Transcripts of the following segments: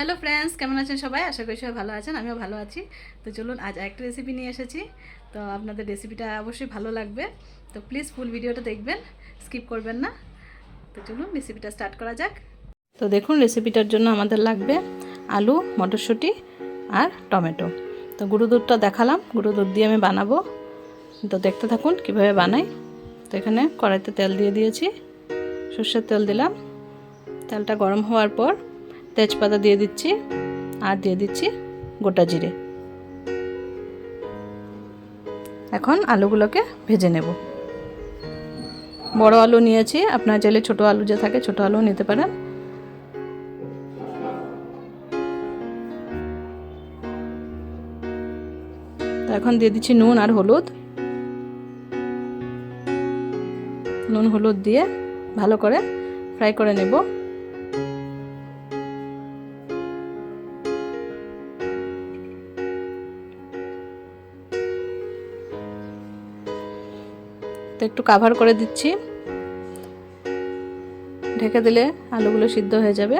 Hello friends, কেমন আছেন সবাই? আশা করি সবাই ভালো আছেন, আমিও ভালো আছি। তো চলুন, আজ একটা রেসিপি নিয়ে এসেছি। তো আপনাদের রেসিপিটা অবশ্যই ভালো লাগবে। তো প্লিজ ফুল ভিডিওটা দেখবেন স্কিপ করবেন না। তো চলুন রেসিপিটা স্টার্ট করা যাক। তো দেখুন রেসিপিটার জন্য আমাদের লাগবে আলু, মটরশুঁটি আর টমেটো। তো গুঁড়ো দুধটা দেখালাম, গুঁড়ো দুধ দিয়ে আমি বানাবো। তো দেখতে থাকুন কীভাবে বানাই। তো এখানে কড়াইতে তেল দিয়ে দিয়েছি, সর্ষের তেল দিলাম। তেলটা গরম হওয়ার পর তেজপাতা দিয়ে দিচ্ছি আর দিয়ে দিচ্ছি গোটা জিরে। এখন আলুগুলোকে ভেজে নেব। বড় আলু নিয়েছি, আপনার চাইলে ছোট আলু যে থাকে ছোট আলু নিতে পারেন। এখন দিয়ে দিচ্ছি নুন আর হলুদ। নুন হলুদ দিয়ে ভালো করে ফ্রাই করে নেব। তো একটু কাভার করে দিচ্ছি। ঢেকে দিলে আলুগুলো সিদ্ধ হয়ে যাবে।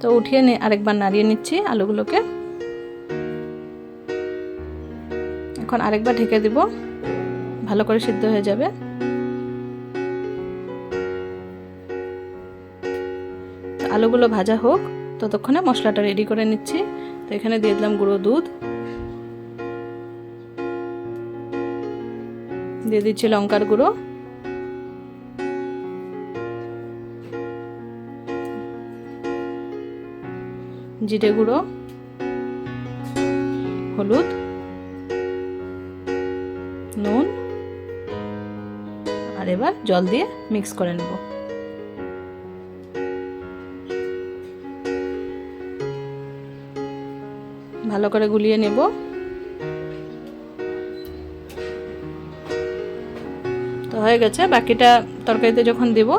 তো উঠিয়ে আরেকবার নাড়িয়ে নিচ্ছি আলুগুলোকে। এখন আরেকবার ঢেকে দিব। ভালো করে সিদ্ধ হয়ে যাবে। আলুগুলো ভাজা হোক, ততক্ষণে মশলাটা রেডি করে নিচ্ছি। তো এখানে দিয়ে দিলাম গুঁড়ো দুধ। দিয়ে দিচ্ছি লঙ্কার গুঁড়ো। জিরে গুঁড়ো, হলুদ, নুন, আর এবার জল দিয়ে মিক্স করে নেব। ভালো করে গুলিয়ে নেব। তো হয়ে গেছে। বাকিটা তরকারিতে যখন দেব,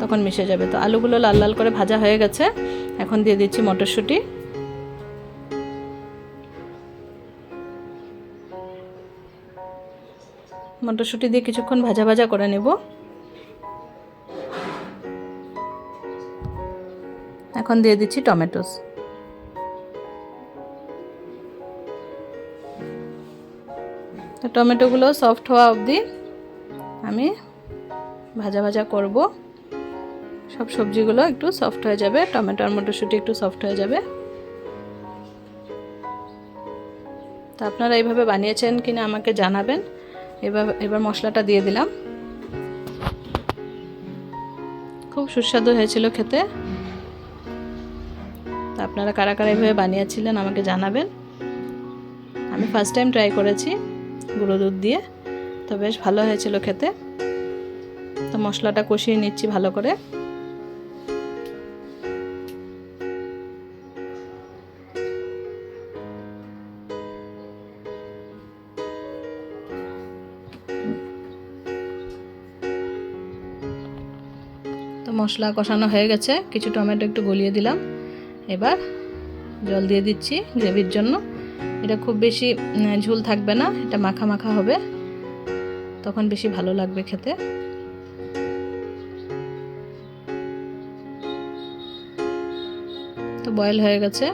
তখন মিশে যাবে। তো আলুগুলো লাল লাল করে ভাজা হয়ে গেছে। এখন দিয়ে দিচ্ছি মটরশুঁটি। মটরশুঁটি দিয়ে কিছুক্ষণ ভাজা ভাজা করে নেব। এখন দিয়ে দিচ্ছি টমেটোস। টমেটোগুলো সফট হওয়া অবধি আমি ভাজা ভাজা করব। সব সবজিগুলো একটু সফট হয়ে যাবে। টমেটো আর মটরশুঁটি একটু সফট হয়ে যাবে। তা আপনারা এইভাবে বানিয়েছেন কিনা আমাকে জানাবেন। এবার এবার মশলাটা দিয়ে দিলাম। খুব সুস্বাদু হয়েছিল খেতে। তা আপনারা কারা কারা এইভাবে বানিয়েছিলেন আমাকে জানাবেন। আমি ফার্স্ট টাইম ট্রাই করেছি গুঁড়ো দুধ দিয়ে। তো বেশ ভালো হয়েছিল খেতে। তো মশলাটা কষিয়ে নিচ্ছি ভালো করে। তো মশলা কষানো হয়ে গেছে। কিছু টমেটো একটু গলিয়ে দিলাম। এবার জল দিয়ে দিচ্ছি গ্রেভির জন্য। এটা খুব বেশি ঝুল থাকবে না। এটা মাখা মাখা হবে। তখন বেশি ভালো লাগবে খেতে। তো বয়েল হয়ে গেছে।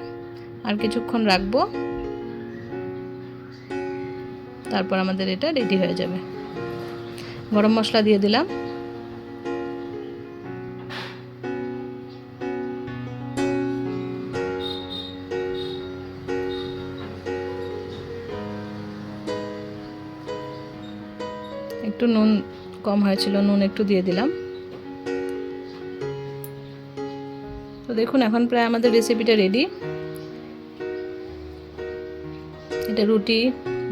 আর কিছুক্ষণ রাখব। তারপর আমাদের এটা রেডি হয়ে যাবে। গরম মশলা দিয়ে দিলাম। একটু নুন কম হয়েছিল, নুন একটু দিয়ে দিলাম। তো দেখুন, এখন প্রায় আমাদের রেসিপিটা রেডি এটা রুটি,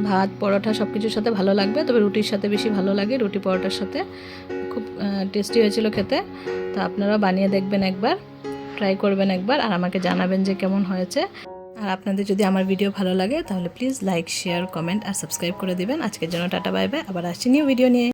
ভাত, পরোটা সব কিছুর সাথে ভালো লাগবে, তবে রুটির সাথে বেশি ভালো লাগে রুটি পরোটার সাথে। খুব টেস্টি হয়েছিল খেতে। তো আপনারা বানিয়ে দেখবেন একবার ট্রাই করবেন একবার, আর আমাকে জানাবেন যে কেমন হয়েছে। আর আপনাদের যদি আমার ভিডিও ভালো লাগে, তাহলে প্লিজ লাইক শেয়ার কমেন্ট আর সাবস্ক্রাইব করে দেবেন। আজকের জন্য টাটা বাই বাই আবার আসছি নিউ ভিডিও নিয়ে।